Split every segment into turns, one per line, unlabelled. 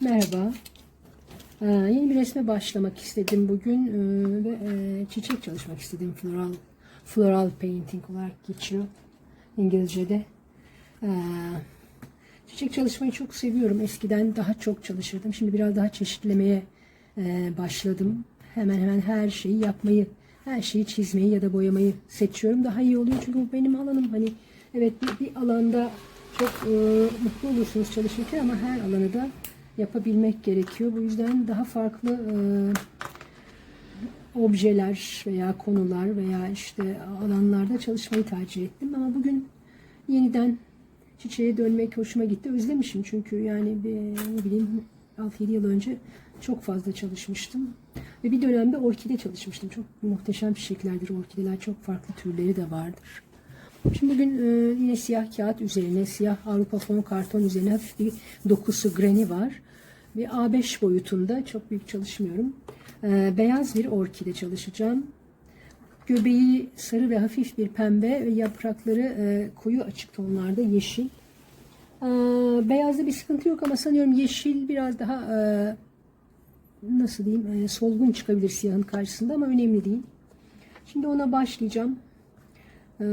Merhaba. Ee, yeni bir resme başlamak istedim bugün ee, ve e, çiçek çalışmak istedim. Floral floral painting olarak geçiyor İngilizce'de. Ee, çiçek çalışmayı çok seviyorum. Eskiden daha çok çalışırdım. Şimdi biraz daha çeşitlemeye e, başladım. Hemen hemen her şeyi yapmayı, her şeyi çizmeyi ya da boyamayı seçiyorum. Daha iyi oluyor çünkü bu benim alanım. Hani evet bir, bir alanda çok e, mutlu olursunuz çalışırken ama her alanı da yapabilmek gerekiyor. Bu yüzden daha farklı e, objeler veya konular veya işte alanlarda çalışmayı tercih ettim. Ama bugün yeniden çiçeğe dönmek hoşuma gitti. Özlemişim çünkü yani bir, ne bileyim 6-7 yıl önce çok fazla çalışmıştım. Ve bir dönemde orkide çalışmıştım. Çok muhteşem çiçeklerdir orkideler. Çok farklı türleri de vardır. Şimdi bugün e, yine siyah kağıt üzerine, siyah Avrupa fon karton üzerine hafif bir dokusu greni var. Ve A5 boyutunda çok büyük çalışmıyorum. E, beyaz bir orkide çalışacağım. Göbeği sarı ve hafif bir pembe ve yaprakları e, koyu açık tonlarda yeşil. E, beyazda bir sıkıntı yok ama sanıyorum yeşil biraz daha e, nasıl diyeyim e, solgun çıkabilir siyahın karşısında ama önemli değil. Şimdi ona başlayacağım. Ee,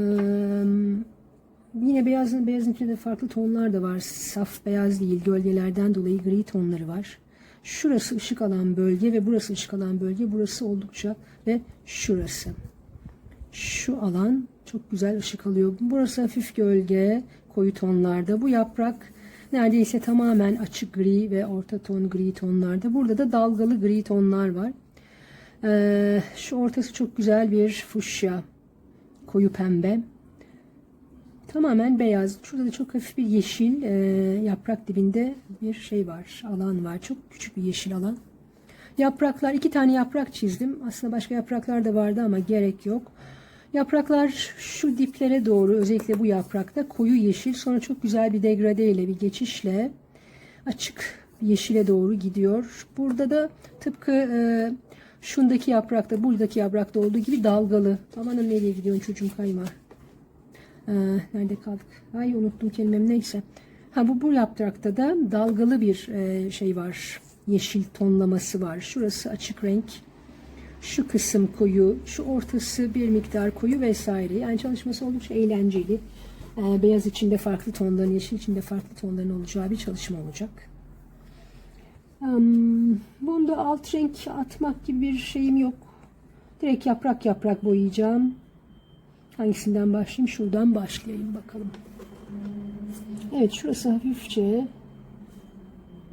yine beyazın beyazın içinde de farklı tonlar da var. Saf beyaz değil, gölgelerden dolayı gri tonları var. Şurası ışık alan bölge ve burası ışık alan bölge. Burası oldukça ve şurası. Şu alan çok güzel ışık alıyor. Burası hafif gölge, koyu tonlarda. Bu yaprak neredeyse tamamen açık gri ve orta ton gri tonlarda. Burada da dalgalı gri tonlar var. Ee, şu ortası çok güzel bir fuşya koyu pembe. Tamamen beyaz. Şurada da çok hafif bir yeşil e, yaprak dibinde bir şey var. Alan var. Çok küçük bir yeşil alan. Yapraklar iki tane yaprak çizdim. Aslında başka yapraklar da vardı ama gerek yok. Yapraklar şu diplere doğru özellikle bu yaprakta koyu yeşil sonra çok güzel bir degrade ile bir geçişle açık yeşile doğru gidiyor. Burada da tıpkı e, şundaki yaprakta buradaki yaprakta olduğu gibi dalgalı. Amanın nereye gidiyorsun çocuğum kayma. Ee, nerede kaldık? Ay unuttum kelimem neyse. Ha bu bu yaprakta da dalgalı bir e, şey var. Yeşil tonlaması var. Şurası açık renk. Şu kısım koyu, şu ortası bir miktar koyu vesaire. Yani çalışması oldukça eğlenceli. Ee, beyaz içinde farklı tonların, yeşil içinde farklı tonların olacağı bir çalışma olacak. Um, bunda alt renk atmak gibi bir şeyim yok. Direkt yaprak yaprak boyayacağım. Hangisinden başlayayım? Şuradan başlayayım bakalım. Evet şurası hafifçe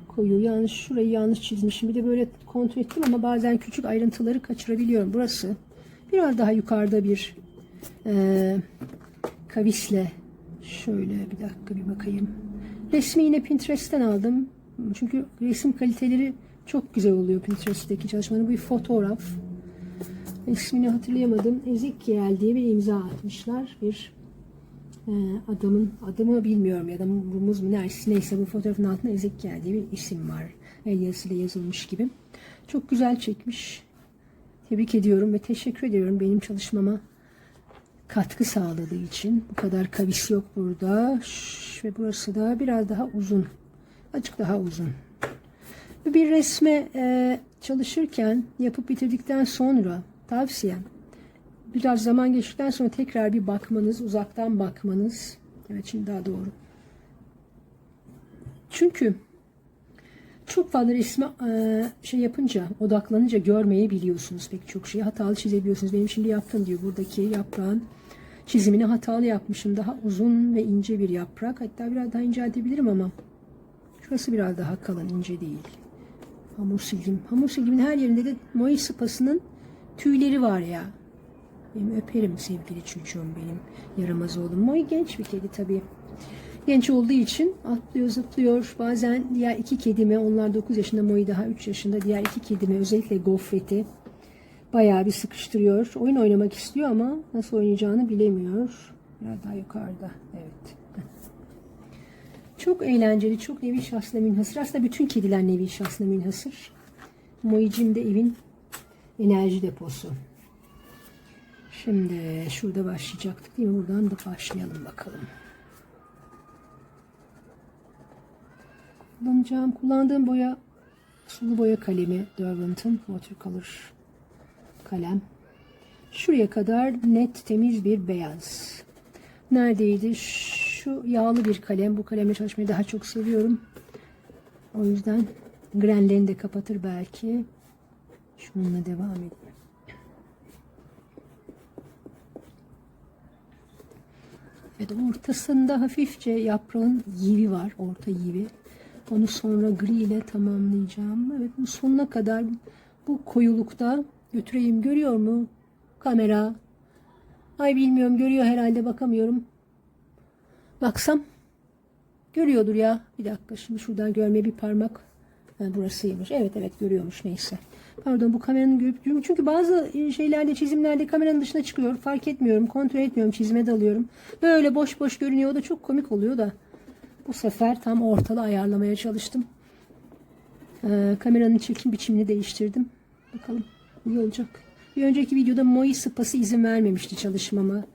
koyu. Yanlış şurayı yanlış çizmişim. Bir de böyle kontrol ettim ama bazen küçük ayrıntıları kaçırabiliyorum. Burası biraz daha yukarıda bir e, kavisle şöyle bir dakika bir bakayım. Resmi yine Pinterest'ten aldım. Çünkü resim kaliteleri çok güzel oluyor Pinterest'teki çalışmanın. Bu bir fotoğraf. İsmini hatırlayamadım. Ezekiel diye bir imza atmışlar. Bir e, adamın adımı bilmiyorum ya da rumuz mu neyse, neyse bu fotoğrafın altında Ezekiel diye bir isim var. El yazısıyla yazılmış gibi. Çok güzel çekmiş. Tebrik ediyorum ve teşekkür ediyorum benim çalışmama katkı sağladığı için. Bu kadar kavis yok burada. Şş, ve burası da biraz daha uzun. Azıcık daha uzun. Bir resme e, çalışırken yapıp bitirdikten sonra tavsiyem biraz zaman geçtikten sonra tekrar bir bakmanız, uzaktan bakmanız. Evet şimdi daha doğru. Çünkü çok fazla resme şey yapınca, odaklanınca görmeyi biliyorsunuz pek çok şeyi. Hatalı çizebiliyorsunuz. Benim şimdi yaptım diyor buradaki yaprağın çizimini hatalı yapmışım. Daha uzun ve ince bir yaprak. Hatta biraz daha inceltebilirim ama şurası biraz daha kalın, ince değil. Hamur silgim. Hamur silgimin her yerinde de Moe sıpasının tüyleri var ya. Benim öperim sevgili çocuğum benim. Yaramaz oğlum. Moe genç bir kedi tabii. Genç olduğu için atlıyor, zıplıyor. Bazen diğer iki kedime, onlar 9 yaşında, Moe daha 3 yaşında. Diğer iki kedime, özellikle gofreti bayağı bir sıkıştırıyor. Oyun oynamak istiyor ama nasıl oynayacağını bilemiyor. Biraz daha yukarıda. Evet. Çok eğlenceli, çok nevi şahsına münhasır. Aslında bütün kediler nevi şahsına münhasır. Moicim de evin enerji deposu. Şimdi şurada başlayacaktık değil mi? Buradan da başlayalım bakalım. kullanacağım. Kullandığım boya sulu boya kalemi Derwent'ın Watercolor kalem. Şuraya kadar net temiz bir beyaz. Neredeydi? Şu yağlı bir kalem. Bu kalemle çalışmayı daha çok seviyorum. O yüzden grenlerini de kapatır belki. Şununla devam edeyim. Evet ortasında hafifçe yaprağın yivi var. Orta yivi. Onu sonra gri ile tamamlayacağım. Evet bu sonuna kadar bu koyulukta götüreyim. Görüyor mu kamera? Ay bilmiyorum görüyor herhalde bakamıyorum. Baksam görüyordur ya. Bir dakika şimdi şuradan görmeye bir parmak. Ha, burasıymış. Evet evet görüyormuş neyse. Pardon bu kameranın görüp çünkü bazı şeylerde çizimlerde kameranın dışına çıkıyor. Fark etmiyorum. Kontrol etmiyorum. Çizime dalıyorum. Böyle boş boş görünüyor. O da çok komik oluyor da. Bu sefer tam ortalı ayarlamaya çalıştım. Ee, kameranın çekim biçimini değiştirdim. Bakalım iyi olacak. Bir önceki videoda Moi sıpası izin vermemişti çalışmama.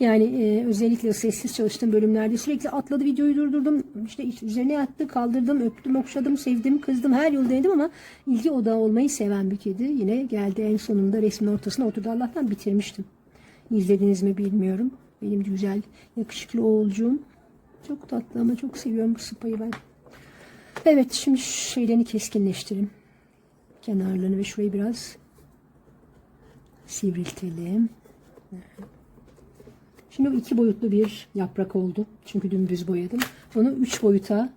Yani e, özellikle sessiz çalıştığım bölümlerde sürekli atladı videoyu durdurdum. İşte üzerine yattı, kaldırdım, öptüm, okşadım, sevdim, kızdım. Her yolu denedim ama ilgi odağı olmayı seven bir kedi. Yine geldi en sonunda resmin ortasına oturdu. Allah'tan bitirmiştim. İzlediniz mi bilmiyorum. Benim güzel, yakışıklı oğulcuğum. Çok tatlı ama çok seviyorum bu sıpayı ben. Evet şimdi şeylerini keskinleştirin. Kenarlarını ve şurayı biraz sivriltelim. Şimdi bu iki boyutlu bir yaprak oldu. Çünkü dümdüz boyadım. Bunu üç boyuta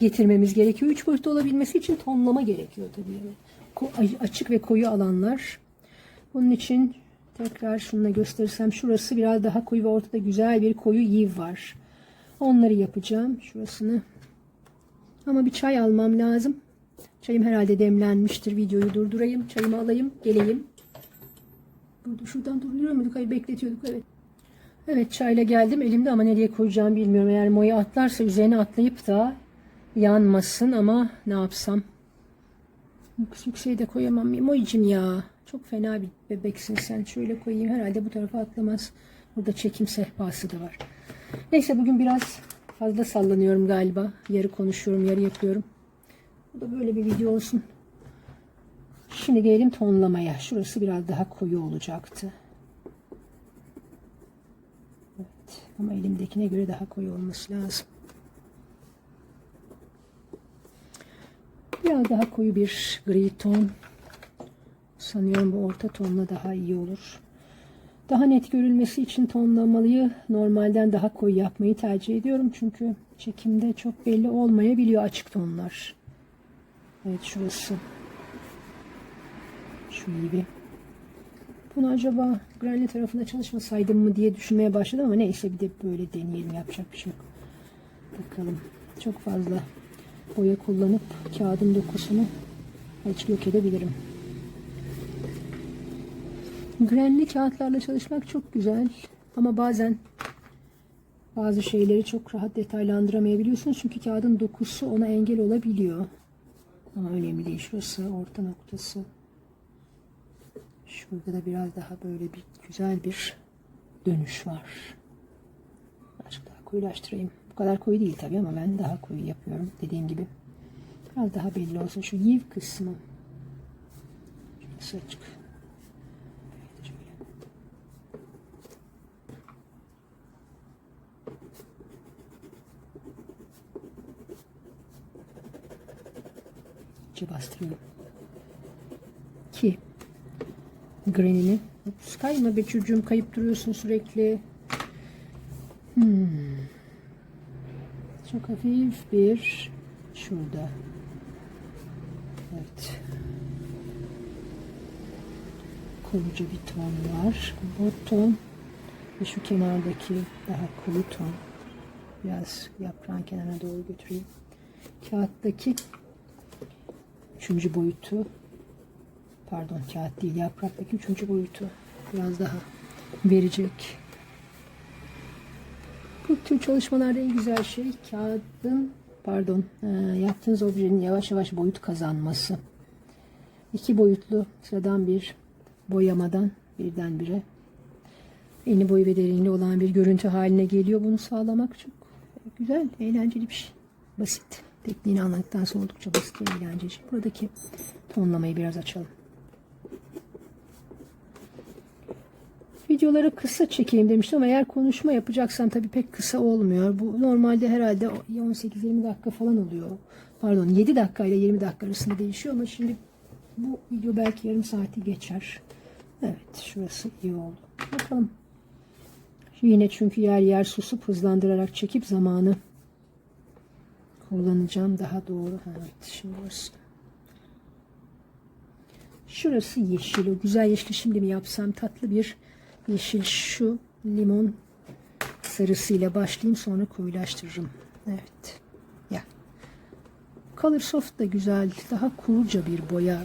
getirmemiz gerekiyor. Üç boyutta olabilmesi için tonlama gerekiyor tabii. Açık ve koyu alanlar. Bunun için tekrar şununla gösterirsem şurası biraz daha koyu ve ortada güzel bir koyu yiv var. Onları yapacağım. Şurasını. Ama bir çay almam lazım. Çayım herhalde demlenmiştir. Videoyu durdurayım. Çayımı alayım. Geleyim. Burada şuradan durduruyor muyduk? Hayır bekletiyorduk. Evet. Evet çayla geldim elimde ama nereye koyacağımı bilmiyorum. Eğer moya atlarsa üzerine atlayıp da yanmasın ama ne yapsam. Yükseğe de koyamam. Moyicim ya. Çok fena bir bebeksin sen. Şöyle koyayım. Herhalde bu tarafa atlamaz. Burada çekim sehpası da var. Neyse bugün biraz fazla sallanıyorum galiba. Yarı konuşuyorum, yarı yapıyorum. Bu da böyle bir video olsun. Şimdi gelelim tonlamaya. Şurası biraz daha koyu olacaktı. Evet. Ama elimdekine göre daha koyu olması lazım. Biraz daha koyu bir gri ton. Sanıyorum bu orta tonla daha iyi olur. Daha net görülmesi için tonlamalıyı normalden daha koyu yapmayı tercih ediyorum. Çünkü çekimde çok belli olmayabiliyor açık tonlar. Evet şurası. Şu gibi. Bunu acaba Granny tarafında çalışmasaydım mı diye düşünmeye başladım ama neyse bir de böyle deneyelim yapacak bir şey yok. Bakalım. Çok fazla boya kullanıp kağıdın dokusunu açık yok edebilirim. Grenli kağıtlarla çalışmak çok güzel ama bazen bazı şeyleri çok rahat detaylandıramayabiliyorsunuz çünkü kağıdın dokusu ona engel olabiliyor. Ama önemli değil. Şurası orta noktası. Şurada da biraz daha böyle bir güzel bir dönüş var. Birazcık daha koyulaştırayım. Bu kadar koyu değil tabii ama ben daha koyu yapıyorum. Dediğim gibi. Biraz daha belli olsun. Şu yiv kısmı. Şurası açık. iyice bastırıyorum. Ki granini Ups, kayma be çocuğum kayıp duruyorsun sürekli. Hmm. Çok hafif bir şurada. Evet. Koyucu bir ton var. Bu ton ve şu kenardaki daha koyu ton. Biraz yaprağın kenarına doğru götüreyim. Kağıttaki üçüncü boyutu pardon kağıt değil yapraktaki üçüncü boyutu biraz daha verecek. Bu tür çalışmalarda en güzel şey kağıdın pardon e, yaptığınız objenin yavaş yavaş boyut kazanması. İki boyutlu sıradan bir boyamadan birdenbire eni boyu ve derinliği olan bir görüntü haline geliyor. Bunu sağlamak çok güzel, eğlenceli bir şey. Basit. Tekniğini anladıktan sonra oldukça basit ve eğlenceli. Buradaki tonlamayı biraz açalım. Videoları kısa çekeyim demiştim ama eğer konuşma yapacaksam tabii pek kısa olmuyor. Bu normalde herhalde 18-20 dakika falan oluyor. Pardon 7 dakika ile 20 dakika arasında değişiyor ama şimdi bu video belki yarım saati geçer. Evet şurası iyi oldu. Bakalım. Yine çünkü yer yer susup hızlandırarak çekip zamanı kullanacağım daha doğru. Evet şimdi burası. Şurası yeşil. O güzel yeşil şimdi mi yapsam tatlı bir yeşil şu limon sarısıyla başlayayım sonra koyulaştırırım. Evet. Ya. Color Soft da güzel. Daha kuruca bir boya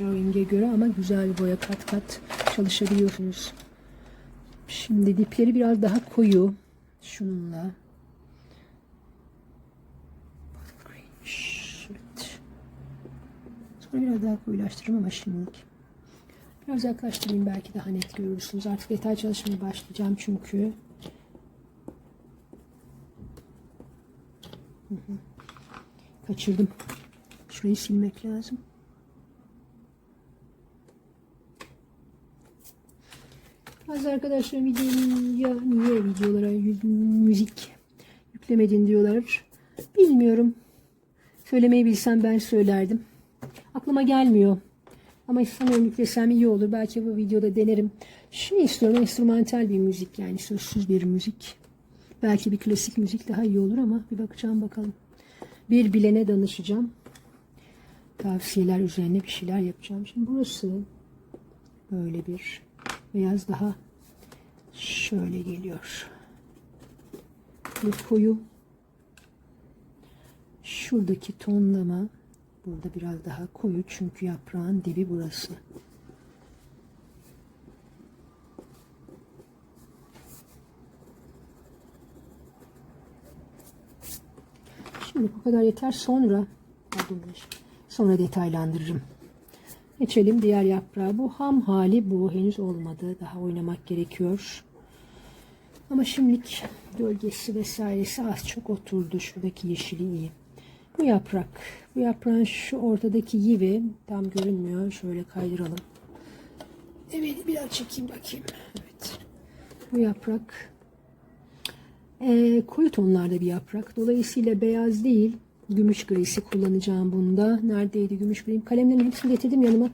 drawing'e göre ama güzel boya kat kat çalışabiliyorsunuz. Şimdi dipleri biraz daha koyu. Şununla. Sonra biraz daha koyulaştırırım ama şimdilik. Biraz yaklaştırayım belki daha net görürsünüz. Artık detay çalışmaya başlayacağım çünkü. Kaçırdım. Şurayı silmek lazım. Bazı arkadaşlar videoya niye videolara müzik yüklemedin diyorlar. Bilmiyorum. Söylemeyi bilsem ben söylerdim. Aklıma gelmiyor. Ama sanıyorum yüklesem iyi olur. Belki bu videoda denerim. Şunu istiyorum. Enstrümantal bir müzik. Yani sözsüz bir müzik. Belki bir klasik müzik daha iyi olur ama bir bakacağım bakalım. Bir bilene danışacağım. Tavsiyeler üzerine bir şeyler yapacağım. Şimdi burası böyle bir beyaz daha şöyle geliyor. Bir koyu şuradaki tonlama burada biraz daha koyu çünkü yaprağın dibi burası. Şimdi bu kadar yeter. Sonra sonra detaylandırırım. Geçelim diğer yaprağı. Bu ham hali bu. Henüz olmadı. Daha oynamak gerekiyor. Ama şimdilik gölgesi vesairesi az çok oturdu. Şuradaki yeşili iyi. Bu yaprak. Bu yaprağın şu ortadaki yivi tam görünmüyor. Şöyle kaydıralım. Evet biraz çekeyim bakayım. Evet. Bu yaprak e, koyu tonlarda bir yaprak. Dolayısıyla beyaz değil. Gümüş grisi kullanacağım bunda. Neredeydi gümüş griyim? Kalemlerin hepsini getirdim yanıma.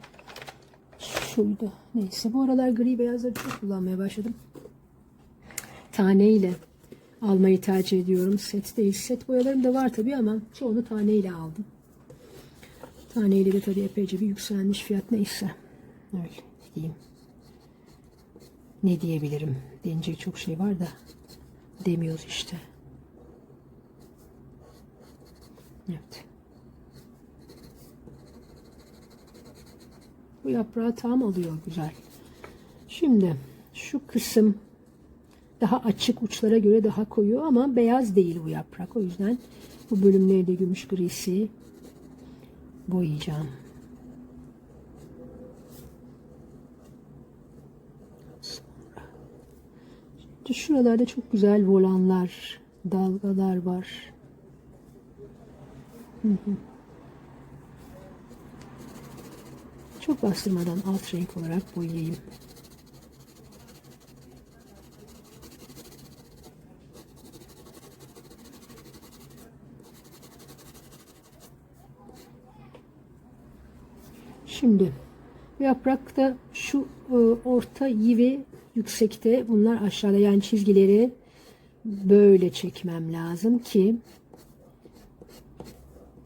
Şuydu. Neyse bu aralar gri beyazları çok kullanmaya başladım. Taneyle almayı tercih ediyorum. Set değil. Set boyalarım da var tabii ama çoğunu taneyle aldım. Taneyle de tabii epeyce bir yükselmiş fiyat neyse. Öyle diyeyim. Ne diyebilirim? Denecek çok şey var da demiyoruz işte. Evet. Bu yaprağı tam alıyor güzel. Şimdi şu kısım daha açık uçlara göre daha koyu ama beyaz değil bu yaprak. O yüzden bu bölümleri de gümüş grisi boyayacağım. Şimdi şuralarda çok güzel volanlar, dalgalar var. Çok bastırmadan alt renk olarak boyayayım. Şimdi yaprakta şu e, orta yivi yüksekte bunlar aşağıda yani çizgileri böyle çekmem lazım ki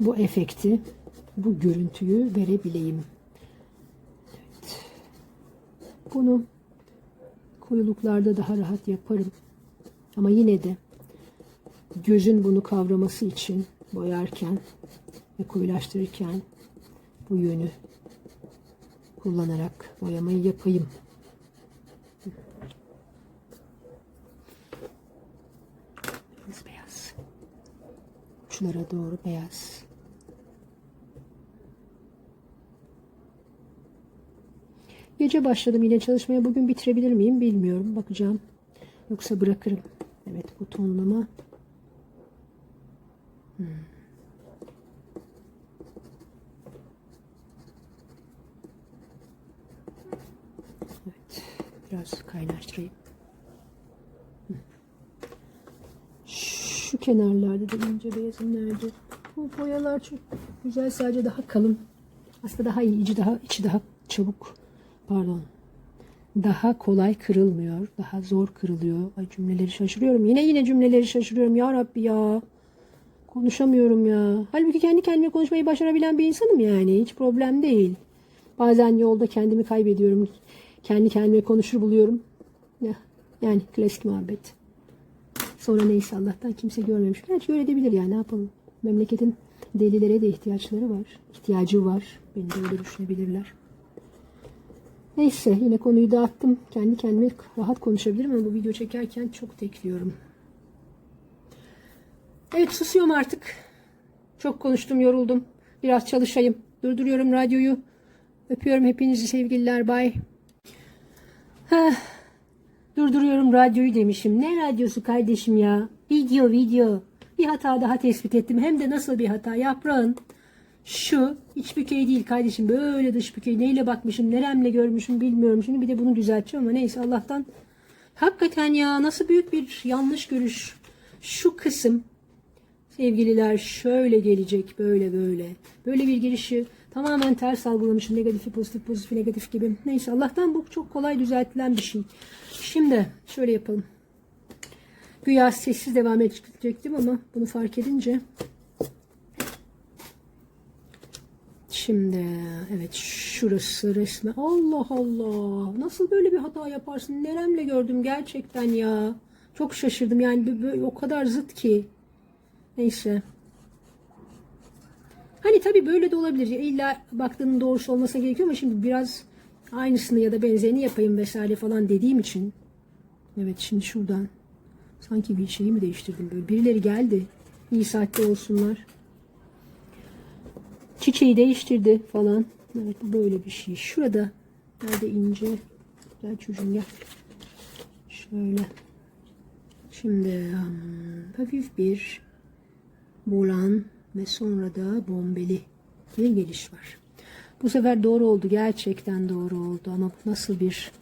bu efekti bu görüntüyü verebileyim. Evet. Bunu koyuluklarda daha rahat yaparım. Ama yine de gözün bunu kavraması için boyarken ve koyulaştırırken bu yönü kullanarak boyamayı yapayım. Biraz beyaz. Uçlara doğru beyaz. Gece başladım yine çalışmaya. Bugün bitirebilir miyim bilmiyorum. Bakacağım. Yoksa bırakırım. Evet bu tonlama. Hmm. Biraz kaynaştırayım. Şu kenarlarda da ince beyazım nerede? Bu boyalar çok güzel sadece daha kalın. Aslında daha iyi, içi daha, içi daha çabuk. Pardon. Daha kolay kırılmıyor. Daha zor kırılıyor. Ay cümleleri şaşırıyorum. Yine yine cümleleri şaşırıyorum. Ya Rabbi ya. Konuşamıyorum ya. Halbuki kendi kendime konuşmayı başarabilen bir insanım yani. Hiç problem değil. Bazen yolda kendimi kaybediyorum. Kendi kendime konuşur buluyorum. Ya, yani klasik muhabbet. Sonra neyse Allah'tan kimse görmemiş. Gerçi öyle edebilir yani ne yapalım. Memleketin delilere de ihtiyaçları var. İhtiyacı var. Beni de öyle düşünebilirler. Neyse yine konuyu dağıttım. Kendi kendime rahat konuşabilirim ama bu video çekerken çok tekliyorum. Evet susuyorum artık. Çok konuştum, yoruldum. Biraz çalışayım. Durduruyorum radyoyu. Öpüyorum hepinizi sevgililer. Durduruyorum radyoyu demişim. Ne radyosu kardeşim ya? Video video. Bir hata daha tespit ettim. Hem de nasıl bir hata? Yaprağın şu iç bükey değil kardeşim. Böyle dış bükey. Neyle bakmışım, neremle görmüşüm bilmiyorum. Şimdi bir de bunu düzelteceğim ama neyse Allah'tan. Hakikaten ya nasıl büyük bir yanlış görüş. Şu kısım sevgililer şöyle gelecek böyle böyle. Böyle bir girişi tamamen ters algılamışım. Negatifi pozitif pozitif negatif gibi. Neyse Allah'tan bu çok kolay düzeltilen bir şey. Şimdi şöyle yapalım. Güya sessiz devam edecektim ama bunu fark edince Şimdi evet şurası resme. Allah Allah. Nasıl böyle bir hata yaparsın? Neremle gördüm gerçekten ya. Çok şaşırdım yani o kadar zıt ki. Neyse. Hani tabii böyle de olabilir. İlla baktığının doğrusu olmasa gerekiyor ama şimdi biraz aynısını ya da benzerini yapayım vesaire falan dediğim için. Evet şimdi şuradan. Sanki bir şeyi mi değiştirdim böyle. Birileri geldi. İyi saatte olsunlar. Çiçeği değiştirdi falan. Evet böyle bir şey. Şurada nerede ince. Gel çocuğum gel. Şöyle. Şimdi hmm, hafif bir bolan ve sonra da bombeli bir geliş var. Bu sefer doğru oldu. Gerçekten doğru oldu. Ama nasıl bir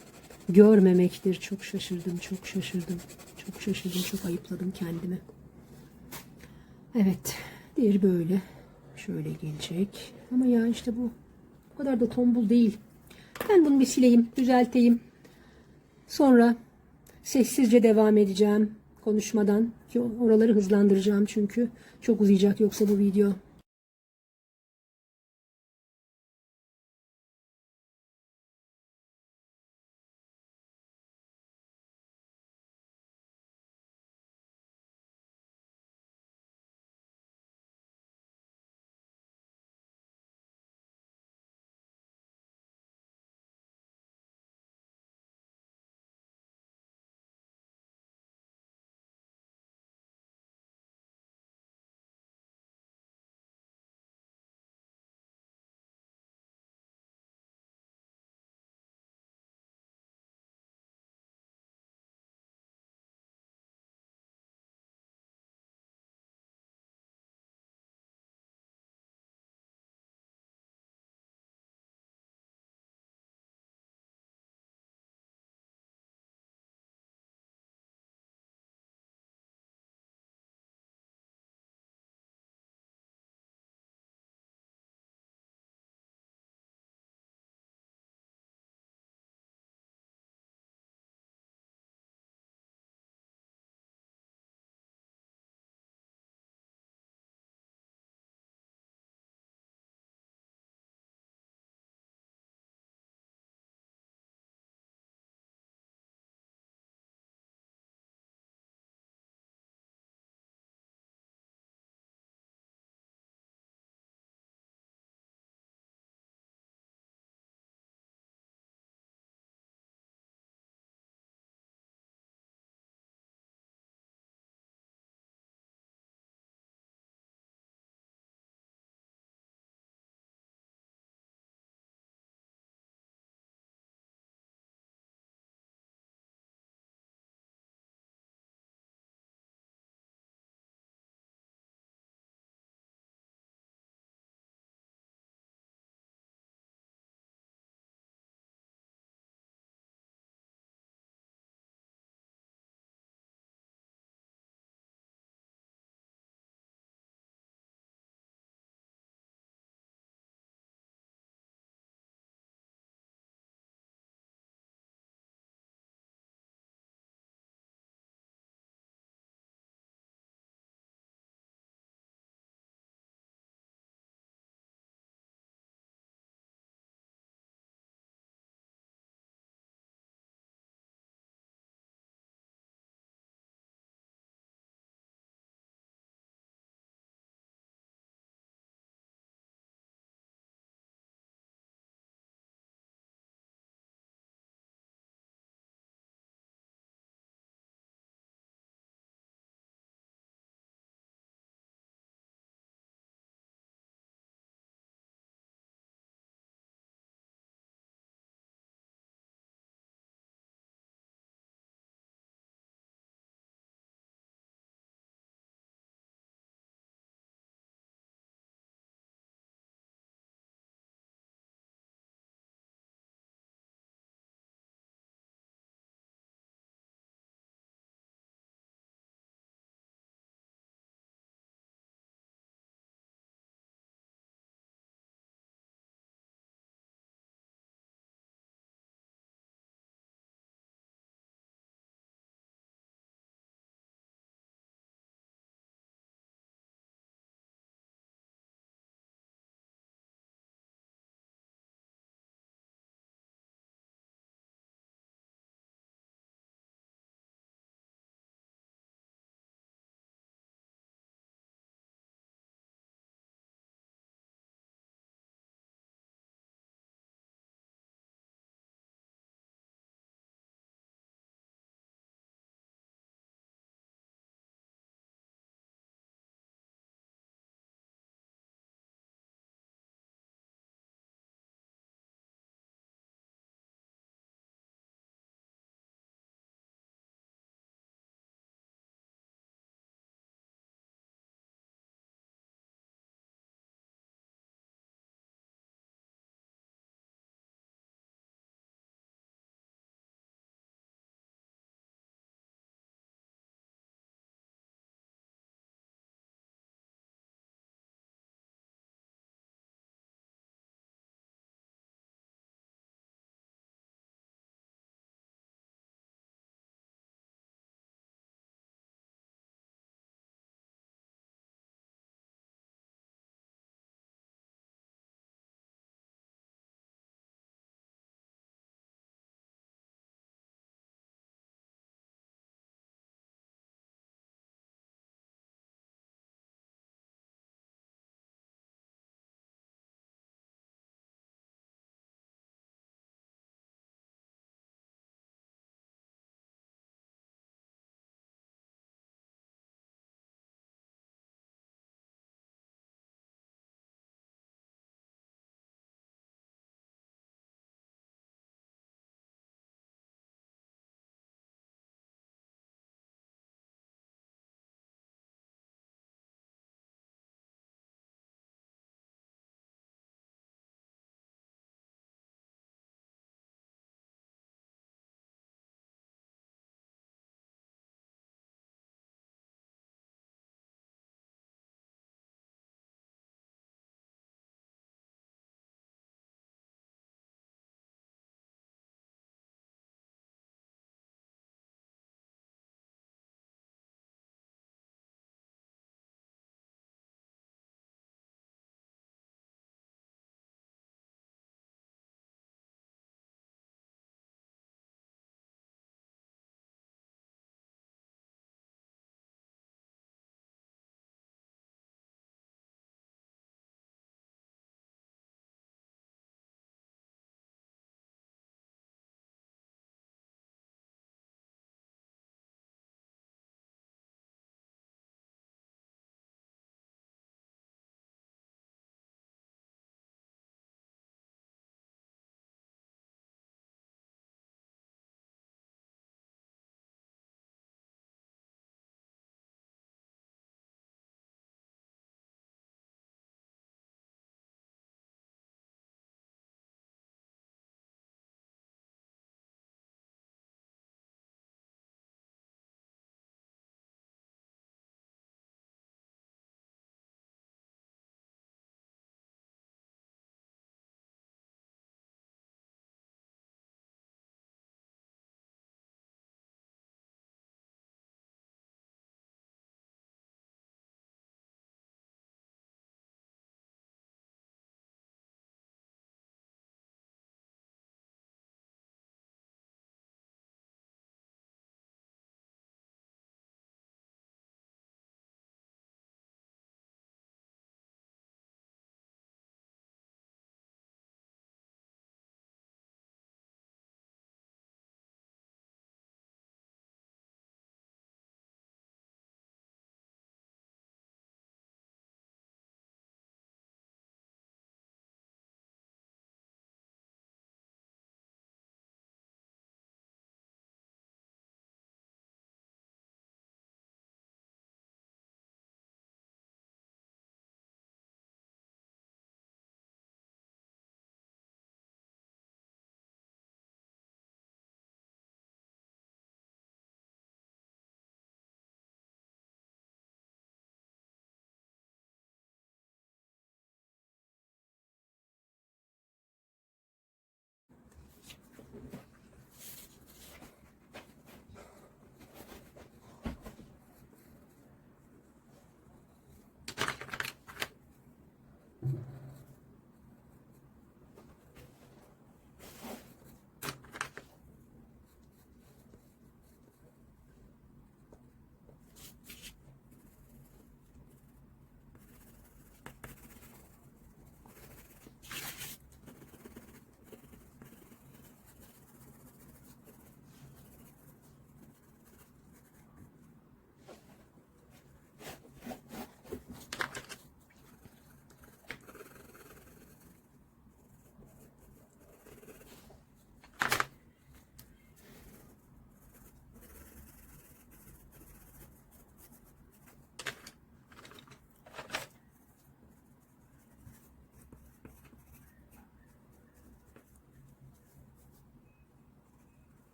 görmemektir. Çok şaşırdım. Çok şaşırdım. Çok şaşırdım. Çok ayıpladım kendimi. Evet. Diğeri böyle. Şöyle gelecek. Ama ya işte bu o kadar da tombul değil. Ben bunu bir sileyim, düzelteyim. Sonra sessizce devam edeceğim konuşmadan. Ki Oraları hızlandıracağım çünkü çok uzayacak yoksa bu video.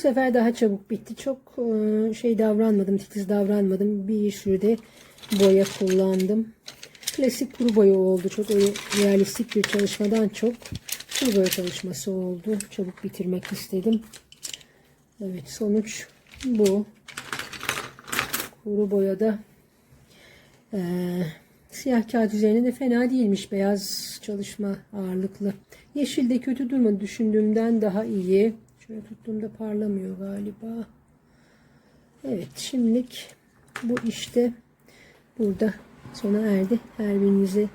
Sefer daha çabuk bitti. Çok e, şey davranmadım, titiz davranmadım. Bir sürü de boya kullandım. Klasik kuru boya oldu. Çok öyle realistik bir çalışmadan çok kuru boya çalışması oldu. Çabuk bitirmek istedim. Evet sonuç bu. Kuru boyada eee siyah kağıt üzerine de fena değilmiş. Beyaz çalışma ağırlıklı. Yeşil de kötü durmadı. Düşündüğümden daha iyi. Şöyle tuttuğumda parlamıyor galiba. Evet şimdilik bu işte burada sona erdi. Her birinize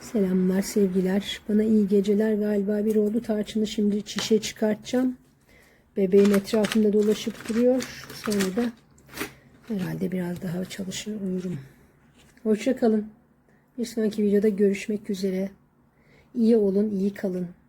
selamlar, sevgiler. Bana iyi geceler galiba bir oldu. Tarçını şimdi çişe çıkartacağım. Bebeğin etrafında dolaşıp duruyor. Sonra da herhalde biraz daha çalışır uyurum. Hoşça kalın. Bir sonraki videoda görüşmek üzere. İyi olun, iyi kalın.